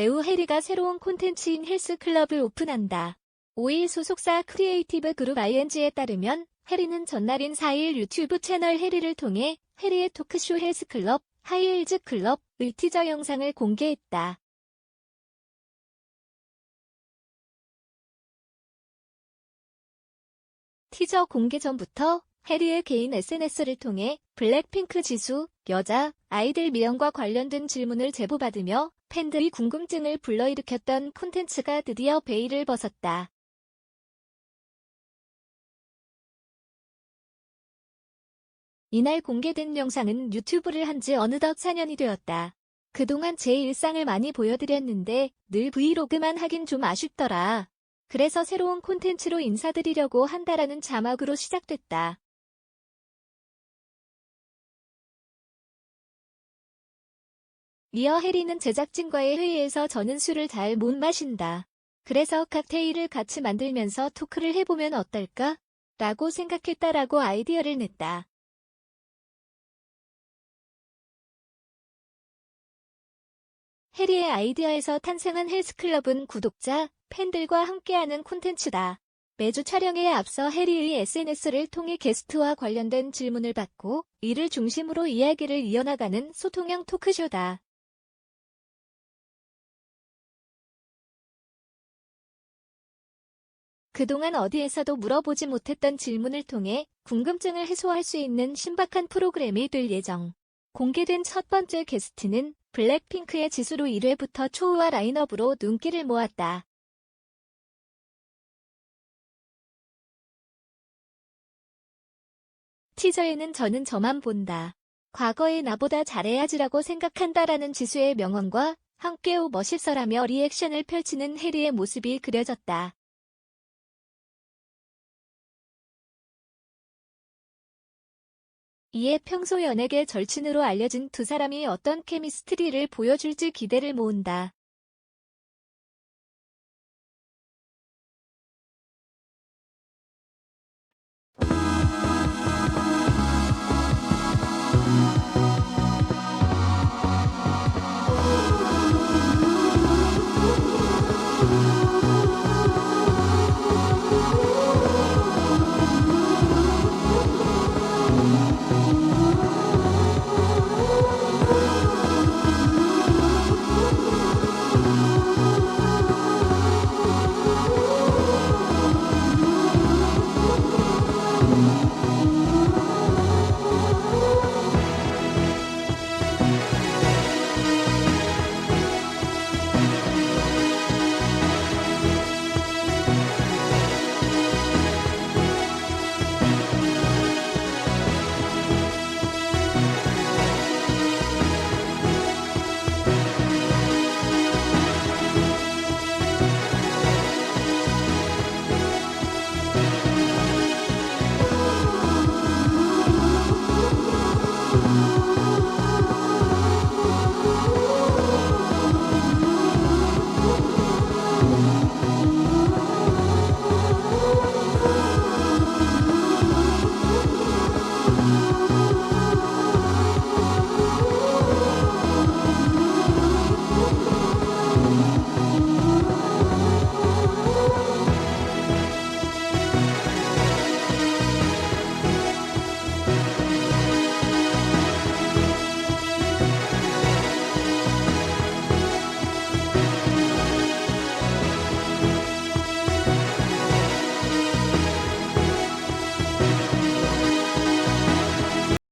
배우 해리가 새로운 콘텐츠인 헬스클럽을 오픈한다. 5일 소속사 크리에이티브 그룹 ING에 따르면 해리는 전날인 4일 유튜브 채널 해리를 통해 해리의 토크쇼 헬스클럽 하이힐즈 클럽의 티저 영상을 공개했다. 티저 공개 전부터 해리의 개인 SNS를 통해 블랙핑크 지수, 여자, 아이들 미용과 관련된 질문을 제보받으며 팬들이 궁금증을 불러일으켰던 콘텐츠가 드디어 베일을 벗었다. 이날 공개된 영상은 유튜브를 한 지 어느덧 4년이 되었다. 그동안 제 일상을 많이 보여드렸는데 늘 브이로그만 하긴 좀 아쉽더라. 그래서 새로운 콘텐츠로 인사드리려고 한다라는 자막으로 시작됐다. 이어 해리는 제작진과의 회의에서 저는 술을 잘 못 마신다. 그래서 칵테일을 같이 만들면서 토크를 해보면 어떨까? 라고 생각했다라고 아이디어를 냈다. 해리의 아이디어에서 탄생한 헬스클럽은 구독자, 팬들과 함께하는 콘텐츠다. 매주 촬영에 앞서 해리의 SNS를 통해 게스트와 관련된 질문을 받고 이를 중심으로 이야기를 이어나가는 소통형 토크쇼다. 그동안 어디에서도 물어보지 못했던 질문을 통해 궁금증을 해소할 수 있는 신박한 프로그램이 될 예정. 공개된 첫 번째 게스트는 블랙핑크의 지수로 1회부터 초우와 라인업으로 눈길을 모았다. 티저에는 저는 저만 본다. 과거의 나보다 잘해야지라고 생각한다라는 지수의 명언과 함께 오 멋있어라며 리액션을 펼치는 해리의 모습이 그려졌다. 이에 평소 연예계 절친으로 알려진 두 사람이 어떤 케미스트리를 보여줄지 기대를 모은다.